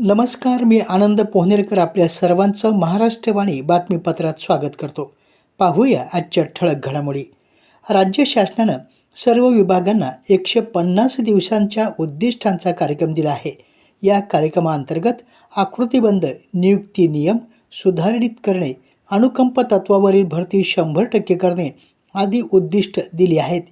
नमस्कार मी आनंद पोहनेरकर आपल्या सर्वांचं महाराष्ट्रवाणी बातमीपत्रात स्वागत करतो. पाहूया आजच्या ठळक घडामोडी. राज्य शासनानं सर्व विभागांना एकशे पन्नास दिवसांच्या उद्दिष्टांचा कार्यक्रम दिला आहे. या कार्यक्रमाअंतर्गत आकृतीबंद नियुक्ती नियम सुधारित करणे अनुकंप तत्वावरील भरती शंभर टक्के करणे आदी उद्दिष्ट दिली आहेत.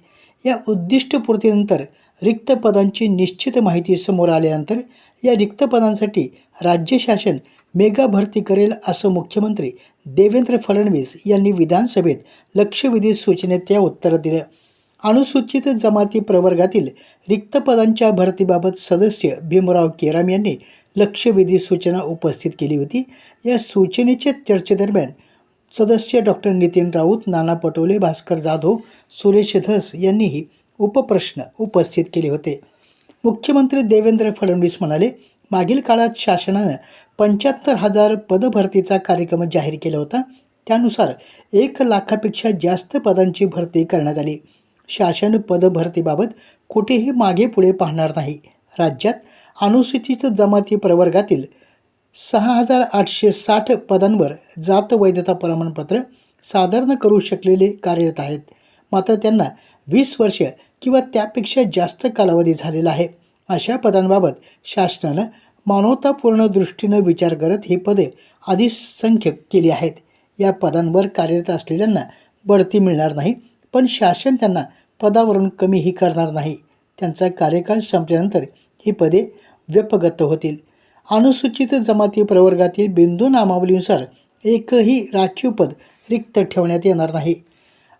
या उद्दिष्टपूर्तीनंतर रिक्त पदांची निश्चित माहिती समोर आल्यानंतर या रिक्त पदांसाठी राज्य शासन मेगा भरती करेल असं मुख्यमंत्री देवेंद्र फडणवीस यांनी विधानसभेत लक्षवेधी सूचनेत त्या उत्तर दिलं. अनुसूचित जमाती प्रवर्गातील रिक्त पदांच्या भरतीबाबत सदस्य भीमराव केराम यांनी लक्षवेधी सूचना उपस्थित केली होती. या सूचनेच्या चर्चेदरम्यान सदस्य डॉक्टर नितीन राऊत नाना पटोले भास्कर जाधव सुरेश धस यांनीही उपप्रश्न उपस्थित केले होते. मुख्यमंत्री देवेंद्र फडणवीस म्हणाले मागील काळात शासनानं पंच्याहत्तर हजार पदभरतीचा कार्यक्रम जाहीर केला होता. त्यानुसार एक लाखापेक्षा जास्त पदांची भरती करण्यात आली. शासन पदभरतीबाबत कुठेही मागे पुढे पाहणार नाही. राज्यात अनुसूचित जमाती प्रवर्गातील सहा हजार आठशे साठ पदांवर जात वैधता प्रमाणपत्र सादर न करू शकलेले कार्यरत आहेत. मात्र त्यांना वीस वर्ष किंवा त्यापेक्षा जास्त कालावधी झालेला आहे. अशा पदांबाबत शासनानं मानवतापूर्ण दृष्टीनं विचार करत ही पदे आधी संख्य केली आहेत. या पदांवर कार्यरत असलेल्यांना बढती मिळणार नाही पण शासन त्यांना पदावरून कमीही करणार नाही. त्यांचा कार्यकाळ संपल्यानंतर ही पदे व्यपगत होतील. अनुसूचित जमाती प्रवर्गातील बिंदू नामावलीनुसार एकही राखीव पद रिक्त ठेवण्यात येणार नाही.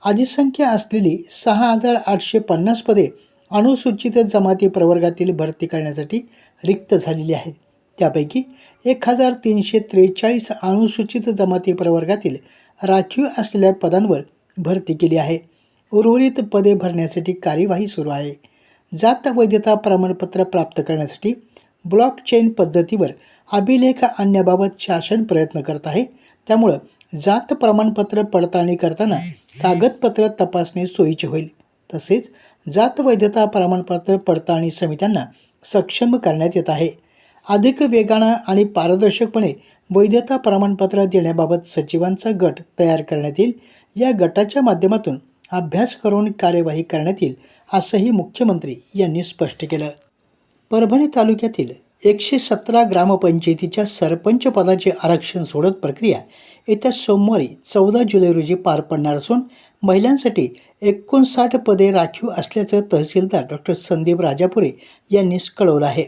अधिसंख्या असलेली सहा हजार आठशे पन्नास पदे अनुसूचित जमाती प्रवर्गातील भरती करण्यासाठी रिक्त झालेली आहेत. त्यापैकी एक हजार तीनशे त्रेचाळीस अनुसूचित जमाती प्रवर्गातील राखीव असलेल्या पदांवर भरती केली आहे. उर्वरित पदे भरण्यासाठी कार्यवाही सुरू आहे. जात वैधता प्रमाणपत्र प्राप्त करण्यासाठी ब्लॉकचेन पद्धतीवर अभिलेख आणण्याबाबत शासन प्रयत्न करत आहे. त्यामुळं जात प्रमाणपत्र पडताळणी करताना कागदपत्र तपासणे सोयीचे होईल. तसेच जात वैधता प्रमाणपत्र पडताळणी समित्यांना सक्षम करण्यात येत आहे. अधिक वेगानं आणि पारदर्शकपणे वैधता प्रमाणपत्र देण्याबाबत सचिवांचा गट तयार करण्यात येईल. या गटाच्या माध्यमातून अभ्यास करून कार्यवाही करण्यात येईल असंही मुख्यमंत्री यांनी स्पष्ट केलं. परभणी तालुक्यातील एकशे सतरा ग्रामपंचायतीच्या सरपंच पदाचे आरक्षण सोडत प्रक्रिया येत्या सोमवारी चौदा जुलै रोजी पार पडणार असून महिलांसाठी एकोणसाठ पदे राखीव असल्याचं तहसीलदार डॉक्टर संदीप राजापुरे यांनी कळवलं आहे.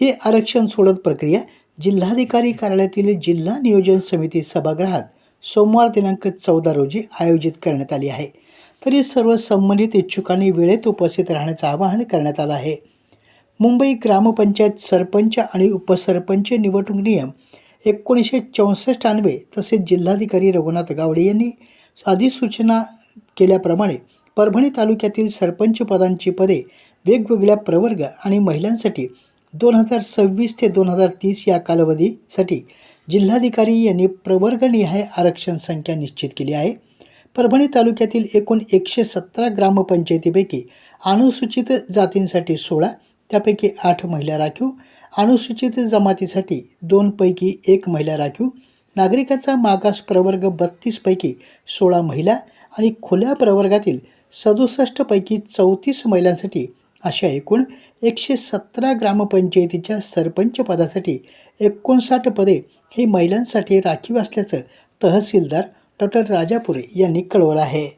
हे आरक्षण सोडत प्रक्रिया जिल्हाधिकारी कार्यालयातील जिल्हा नियोजन समिती सभागृहात सोमवार दिनांक चौदा रोजी आयोजित करण्यात आली आहे. तरी सर्व संबंधित इच्छुकांनी वेळेत उपस्थित राहण्याचं आवाहन करण्यात आलं आहे. मुंबई ग्रामपंचायत सरपंच आणि उपसरपंच निवडणूक नियम एकोणीसशे चौसष्ट तसेच जिल्हाधिकारी रघुनाथ गावडे यांनी अधिसूचना केल्याप्रमाणे परभणी तालुक्यातील सरपंच पदांची पदे वेगवेगळ्या प्रवर्ग आणि महिलांसाठी दोन हजार सव्वीस ते दोन हजार तीस या कालावधीसाठी जिल्हाधिकारी यांनी प्रवर्गनिहाय आरक्षण संख्या निश्चित केली आहे. परभणी तालुक्यातील एकूण एकशे सतरा ग्रामपंचायतीपैकी अनुसूचित जातींसाठी सोळा त्यापैकी आठ महिला राखीव. अनुसूचित जमातीसाठी दोनपैकी एक महिला राखीव. नागरिकाचा मागास प्रवर्ग बत्तीसपैकी सोळा महिला आणि खुल्या प्रवर्गातील सदुसष्टपैकी चौतीस महिलांसाठी अशा एकूण एकशे सतरा ग्रामपंचायतीच्या सरपंच पदासाठी एकोणसाठ पदे ही महिलांसाठी राखीव असल्याचं तहसीलदार डॉक्टर राजापुरे यांनी कळवलं आहे.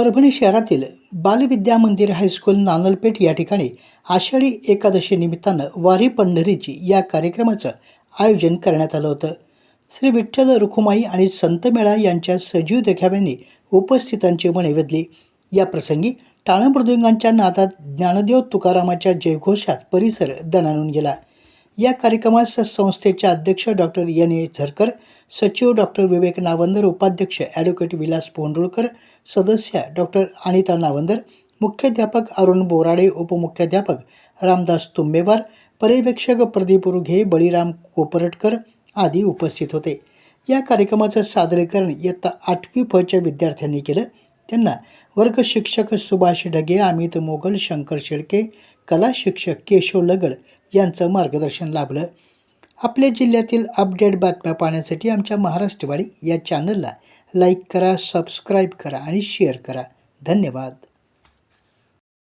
परभणी शहरातील बालविद्या मंदिर हायस्कूल नानलपेठ या ठिकाणी आषाढी एकादशी निमित्तानं वारी पंढरीची या कार्यक्रमाचं आयोजन करण्यात आलं होतं. श्री विठ्ठल रुखुमाई आणि संत मेळा यांच्या सजीव देखाव्यांनी उपस्थितांची मने वेधली. या प्रसंगी टाळमृदुंगांच्या नादात ज्ञानदेव तुकारामाच्या जयघोषात परिसर दणाणून गेला. या कार्यक्रमास संस्थेचे अध्यक्ष डॉक्टर एन ए झरकर सचिव डॉक्टर विवेक नावंदर उपाध्यक्ष ॲडव्होकेट विलास पोंडुळकर सदस्य डॉक्टर अनिता नावंदर मुख्याध्यापक अरुण बोराडे उपमुख्याध्यापक रामदास तुंबेवार पर्यवेक्षक प्रदीप रुघे बळीराम कोपरटकर आदी उपस्थित होते. या कार्यक्रमाचं सादरीकरण इयत्ता आठवी फच्या विद्यार्थ्यांनी केलं. त्यांना वर्ग शिक्षक सुभाष ढगे अमित मोगल शंकर शेळके कला शिक्षक केशव लगड यांचं मार्गदर्शन लाभलं. आपल्या जिल्ह्यातील अपडेट बातम्या पाहण्यासाठी आमच्या महाराष्ट्रवाडी या चॅनलला लाईक करा सबस्क्राईब करा आणि शेअर करा. धन्यवाद.